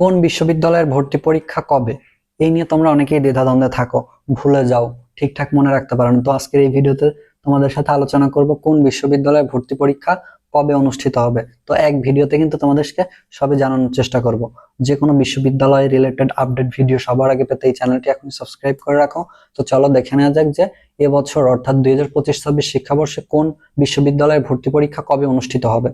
কোন বিশ্ববিদ্যালয়ের ভর্তি পরীক্ষা কবে? এই নিয়ে তোমরা অনেকেই দ্বিধাদ্বন্দ্বে থাকো। ভুলে যাও। ঠিকঠাক মনে রাখতে পারো না। তো আজকের এই ভিডিওতে তোমাদের সাথে আলোচনা করব কোন বিশ্ববিদ্যালয়ের ভর্তি পরীক্ষা কবে অনুষ্ঠিত হবে। তো এক ভিডিওতে কিন্তু তোমাদেরকে সবে জানানোর চেষ্টা করব। যে কোনো বিশ্ববিদ্যালয় রিলেটেড আপডেট ভিডিও সবার আগে পেতে এই চ্যানেলটি এখন সাবস্ক্রাইব করে রাখো। তো চলো দেখে নেওয়া যাক যে এবছর অর্থাৎ দুই হাজার পঁচিশ ছাব্বিশ শিক্ষাবর্ষে কোন বিশ্ববিদ্যালয়ের ভর্তি পরীক্ষা কবে অনুষ্ঠিত হবে।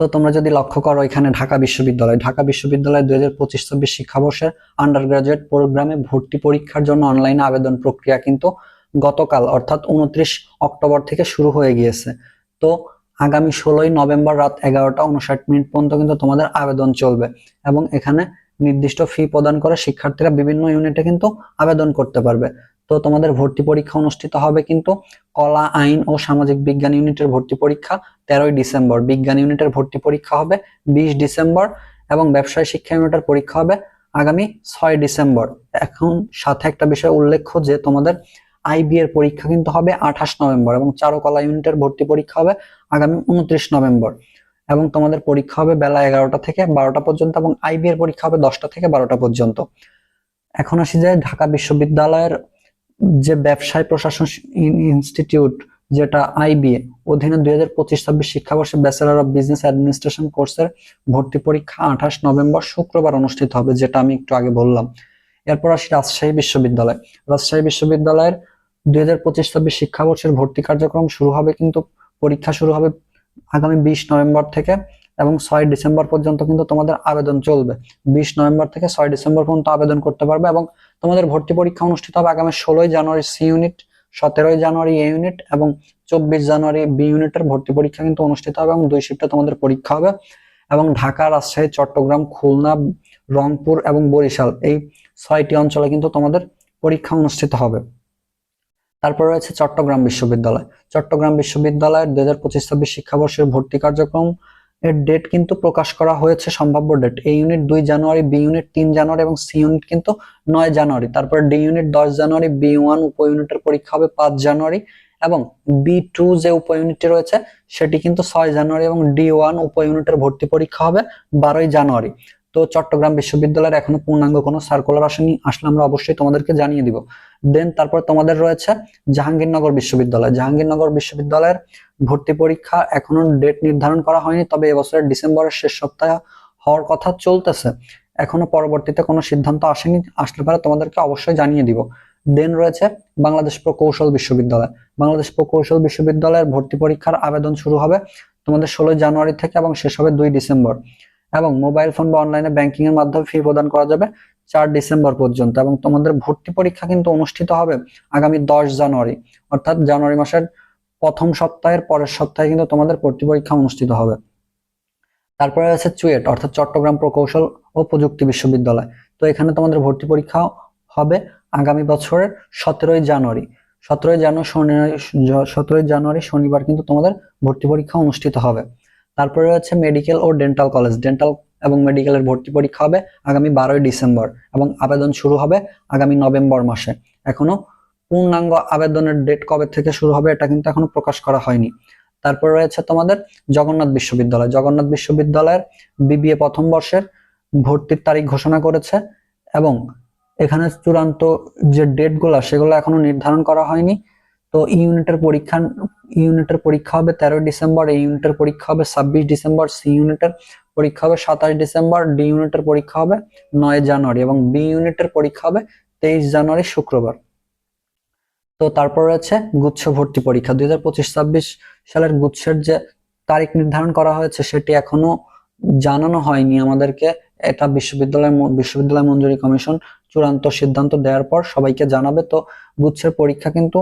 তো তোমরা যদি লক্ষ্য করো, এখানে ঢাকা বিশ্ববিদ্যালয়। ঢাকা বিশ্ববিদ্যালয় দুই হাজার পঁচিশ ছাব্বিশ শিক্ষাবর্ষের আন্ডার গ্রাজুয়েট প্রোগ্রামে ভর্তি পরীক্ষার জন্য অনলাইনে আবেদন প্রক্রিয়া কিন্তু গতকাল, অর্থাৎ উনত্রিশ অক্টোবর থেকে শুরু হয়ে গিয়েছে। তো আগামী ষোলোই নভেম্বর রাত এগারোটা উনষাট মিনিট পর্যন্ত কিন্তু তোমাদের আবেদন চলবে এবং এখানে নির্দিষ্ট ফি প্রদান করে শিক্ষার্থীরা বিভিন্ন ইউনিটে কিন্তু আবেদন করতে পারবে। তো তোমাদের ভর্তি পরীক্ষা অনুষ্ঠিত হবে কিন্তু কলা, আইন ও সামাজিক বিজ্ঞান ইউনিটের ভর্তি পরীক্ষা তেরোই ডিসেম্বর। বিজ্ঞান ইউনিটের ভর্তি পরীক্ষা হবে বিশ ডিসেম্বর এবং ব্যবসায় শিক্ষা ইউনিটের পরীক্ষা হবে আগামী ছয় ডিসেম্বর। এখন সাথে একটা বিষয় উল্লেখ্য যে তোমাদের আইবি এর পরীক্ষা কিন্তু হবে আঠাশ নভেম্বর এবং চারুকলা ইউনিটের ভর্তি পরীক্ষা হবে আগামী উনত্রিশ নভেম্বর এবং তোমাদের পরীক্ষা হবে বেলা এগারোটা থেকে বারোটা পর্যন্ত এবং আইবি এর পরীক্ষা হবে দশটা থেকে বারোটা পর্যন্ত। এখন আসি যে ঢাকা বিশ্ববিদ্যালয়ের যে ব্যবসায় প্রশাসন ইনস্টিটিউট, যেটা আইবিএ, অধীনে দুই হাজার পঁচিশ ছাব্বিশ শিক্ষাবর্ষে ব্যাচেলার অফ বিজনেস অ্যাডমিনিস্ট্রেশন কোর্সের ভর্তি পরীক্ষা আঠাশ নভেম্বর শুক্রবার অনুষ্ঠিত হবে, যেটা আমি একটু আগে বললাম। এরপর আসি রাজশাহী বিশ্ববিদ্যালয়। রাজশাহী বিশ্ববিদ্যালয়ের দুই হাজার পঁচিশ ছাব্বিশ শিক্ষাবর্ষের ভর্তি কার্যক্রম শুরু হবে, কিন্তু পরীক্ষা শুরু হবে আগামী বিশ নভেম্বর থেকে। এবং ছয় ডিসেম্বর পর্যন্ত কিন্তু তোমাদের আবেদন চলবে। বিশ নভেম্বর থেকে ছয় ডিসেম্বর পর্যন্ত আবেদন করতে পারবে এবং তোমাদের ভর্তি পরীক্ষা অনুষ্ঠিত হবে আগামী ষোলোই জানুয়ারি সি ইউনিট, সতেরোই জানুয়ারি এ ইউনিট এবং চব্বিশ জানুয়ারি বি ইউনিটের ভর্তি পরীক্ষা কিন্তু অনুষ্ঠিত হবে এবং দুই শিফটে তোমাদের পরীক্ষা হবে এবং ঢাকা, রাজশাহী, চট্টগ্রাম, খুলনা, রংপুর এবং বরিশাল এই ছয়টি অঞ্চলে কিন্তু তোমাদের পরীক্ষা অনুষ্ঠিত হবে। তারপর রয়েছে চট্টগ্রাম বিশ্ববিদ্যালয়। চট্টগ্রাম বিশ্ববিদ্যালয়ের দুই হাজার পঁচিশ ছাব্বিশ শিক্ষাবর্ষের ভর্তি কার্যক্রম এর ডেট কিন্তু প্রকাশ করা হয়েছে সম্ভাব্য ডেট এ ইউনিট দুই জানুয়ারি বি ইউনিট তিন জানুয়ারি এবং সি ইউনিট কিন্তু নয় জানুয়ারি। তারপর ডি ইউনিট দশ জানুয়ারি বি ওয়ান উপ ইউনিটের পরীক্ষা হবে পাঁচ জানুয়ারি এবং বি টু যে উপ ইউনিটটি রয়েছে, সেটি কিন্তু ছয় জানুয়ারি এবং ডি ওয়ান উপ ইউনিটের ভর্তি পরীক্ষা হবে বারোই জানুয়ারি। তো চট্টগ্রাম বিশ্ববিদ্যালয়ের এখনও পূর্ণাঙ্গ কোনো সার্কুলার আসেনি, আসলে আমরা অবশ্যই তোমাদেরকে জানিয়ে দিব। দেন তারপর তোমাদের রয়েছে জাহাঙ্গীরনগর বিশ্ববিদ্যালয়। জাহাঙ্গীরনগর বিশ্ববিদ্যালয়ের ভর্তি পরীক্ষা এখনও ডেট নির্ধারণ করা হয়নি, তবে এবছরের ডিসেম্বরের শেষ সপ্তাহে হওয়ার কথা চলতেছে। এখনও পরবর্তীতে কোনো সিদ্ধান্ত আসেনি, আসলে পরে তোমাদেরকে অবশ্যই জানিয়ে দিব। দেন রয়েছে বাংলাদেশ প্রকৌশল বিশ্ববিদ্যালয়। বাংলাদেশ প্রকৌশল বিশ্ববিদ্যালয়ের ভর্তি পরীক্ষার আবেদন শুরু হবে তোমাদের ষোলোই জানুয়ারি থেকে এবং শেষ হবে দুই ডিসেম্বর। এবং মোবাইল ফোন বা অনলাইনে ব্যাংকিং এর মাধ্যমে ফি প্রদান করা যাবে চার ডিসেম্বর পর্যন্ত এবং তোমাদের ভর্তি পরীক্ষা কিন্তু অনুষ্ঠিত হবে আগামী দশ জানুয়ারি। অর্থাৎ জানুয়ারি মাসের প্রথম সপ্তাহের পরের সপ্তাহে কিন্তু তোমাদের ভর্তি পরীক্ষা অনুষ্ঠিত হবে। তারপরে আছে চুয়েট, অর্থাৎ চট্টগ্রাম প্রকৌশল ও প্রযুক্তি বিশ্ববিদ্যালয়। তো এখানে তোমাদের ভর্তি পরীক্ষা হবে আগামী বছরের সতেরোই জানুয়ারি। সতেরোই জানুয়ারি সতেরোই জানুয়ারি শনিবার কিন্তু তোমাদের ভর্তি পরীক্ষা অনুষ্ঠিত হবে। তারপরে রয়েছে মেডিকেল ও ডেন্টাল কলেজ ডেন্টাল এবং মেডিকেলের ভর্তি পরীক্ষা হবে আগামী বারোই ডিসেম্বর এবং আবেদন শুরু হবে আগামী নভেম্বর মাসে। এখনও পূর্ণাঙ্গ আবেদনের ডেট কবে থেকে শুরু হবে এটা কিন্তু এখনও প্রকাশ করা হয়নি। তারপর রয়েছে তোমাদের জগন্নাথ বিশ্ববিদ্যালয়। জগন্নাথ বিশ্ববিদ্যালয়ের বিবিএ প্রথম বর্ষের ভর্তির তারিখ ঘোষণা করেছে এবং এখানে চূড়ান্ত যে ডেটগুলো সেগুলো এখনও নির্ধারণ করা হয়নি। তো ইউনিটের পরীক্ষা ইউনিটের পরীক্ষা হবে তেরোই ডিসেম্বর, এই ইউনিটের পরীক্ষা হবে ছাব্বিশ ডিসেম্বর, সি ইউনিটের পরীক্ষা হবে সাতাশ ডিসেম্বর, ডি ইউনিটের পরীক্ষা হবে নয় জানুয়ারি এবং বি ইউনিটের পরীক্ষা হবে তেইশ জানুয়ারি, শুক্রবার। তো তারপর রয়েছে গুচ্ছ ভর্তি পরীক্ষা। দুই হাজার পঁচিশ, ছাব্বিশ সালের গুচ্ছের যে তারিখ নির্ধারণ করা হয়েছে সেটি এখনও জানানো হয়নি আমাদেরকে। এটা বিশ্ববিদ্যালয় বিশ্ববিদ্যালয় মঞ্জুরি কমিশন চূড়ান্ত সিদ্ধান্ত দেওয়ার পর সবাইকে জানাবে। তো গুচ্ছের পরীক্ষা কিন্তু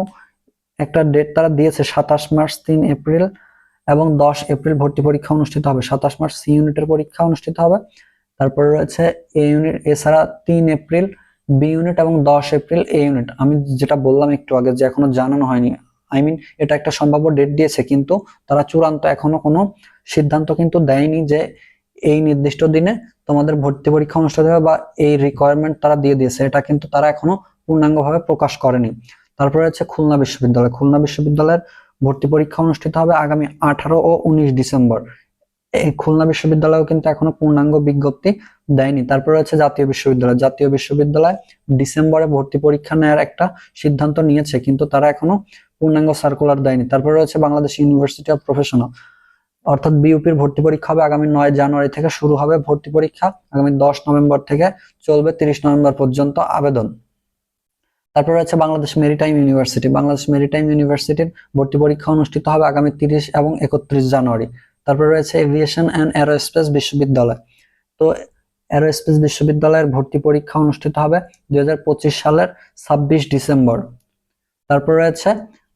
একটা ডেট তারা দিয়েছে সাতাশ মার্চ, তিন এপ্রিল এবং দশ এপ্রিল ভর্তি পরীক্ষা অনুষ্ঠিত হবে। সাতাশ মার্চ সি ইউনিটের পরীক্ষা অনুষ্ঠিত হবে। তারপরে রয়েছে এ ইউনিট এছাড়া তিন এপ্রিল বি ইউনিট এবং দশ এপ্রিল এ ইউনিট আমি যেটা বললাম একটু আগে যে এখনও জানানো হয়নি। আই মিন এটা একটা সম্ভাব্য ডেট দিয়েছে, কিন্তু তারা চূড়ান্ত এখনও কোনো সিদ্ধান্ত কিন্তু দেয়নি যে এই নির্দিষ্ট দিনে তোমাদের ভর্তি পরীক্ষা অনুষ্ঠিত হবে বা এই রিকোয়ারমেন্ট তারা দিয়ে দিয়েছে। এটা কিন্তু তারা এখনও পূর্ণাঙ্গভাবে প্রকাশ করেনি। তারপরে আছে খুলনা বিশ্ববিদ্যালয়। খুলনা বিশ্ববিদ্যালয়ের ভর্তি পরীক্ষা অনুষ্ঠিত হবে আগামী আঠারো ও উনিশ ডিসেম্বর। এই খুলনা বিশ্ববিদ্যালয়ও কিন্তু এখনও পূর্ণাঙ্গ বিজ্ঞপ্তি দেয়নি। তারপর রয়েছে জাতীয় বিশ্ববিদ্যালয়। জাতীয় বিশ্ববিদ্যালয় ডিসেম্বরে ভর্তি পরীক্ষা নেওয়ার একটা সিদ্ধান্ত নিয়েছে, কিন্তু তারা এখনও পূর্ণাঙ্গ সার্কুলার দেয়নি। তারপরে রয়েছে বাংলাদেশ ইউনিভার্সিটি অফ প্রফেশনাল অর্থাৎ বিউপির ভর্তি পরীক্ষা হবে আগামী নয় জানুয়ারি থেকে শুরু হবে ভর্তি পরীক্ষা। আগামী দশ নভেম্বর থেকে চলবে তিরিশ নভেম্বর পর্যন্ত আবেদন। তারপর রয়েছে Bangladesh maritime university Bangladesh maritime ইউনিভার্সিটির ভর্তি পরীক্ষা অনুষ্ঠিত হবে আগামী তিরিশ এবং একত্রিশ জানুয়ারি। তারপর রয়েছে এভিয়েশন অ্যান্ড অ্যারোস্পেস বিশ্ববিদ্যালয়। তো অ্যারোস্পেস বিশ্ববিদ্যালয়ের ভর্তি পরীক্ষা অনুষ্ঠিত হবে দু হাজার পঁচিশ সালের ছাব্বিশ ডিসেম্বর। তারপর রয়েছে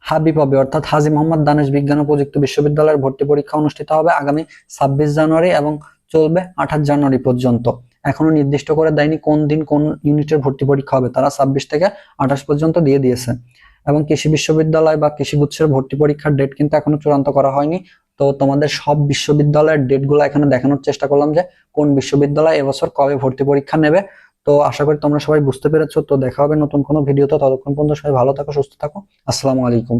হাবিপাবি অর্থাৎ হাজি মোহাম্মদ দানেশ বিজ্ঞান ও প্রযুক্তি বিশ্ববিদ্যালয়ের ভর্তি পরীক্ষা অনুষ্ঠিত হবে আগামী ছাব্বিশ জানুয়ারি এবং চলবে আঠাশ জানুয়ারি পর্যন্ত। এখনও নির্দিষ্ট করে দেয়নি কোন দিন কোন ইউনিটের ভর্তি পরীক্ষা হবে। তারা ছাব্বিশ থেকে আঠাশ পর্যন্ত দিয়ে দিয়েছে। এবং কৃষি বিশ্ববিদ্যালয় বা কৃষি গুচ্ছের ভর্তি পরীক্ষার ডেট কিন্তু এখনও চূড়ান্ত করা হয়নি। তো তোমাদের সব বিশ্ববিদ্যালয়ের ডেটগুলো এখানে দেখানোর চেষ্টা করলাম যে কোন বিশ্ববিদ্যালয় এবছর কবে ভর্তি পরীক্ষা নেবে। তো আশা করি তোমরা সবাই বুঝতে পেরেছ। তো দেখা হবে নতুন কোনো ভিডিওতে ততক্ষণ পর্যন্ত সবাই ভালো থাকো, সুস্থ থাকো। আসসালামু আলাইকুম।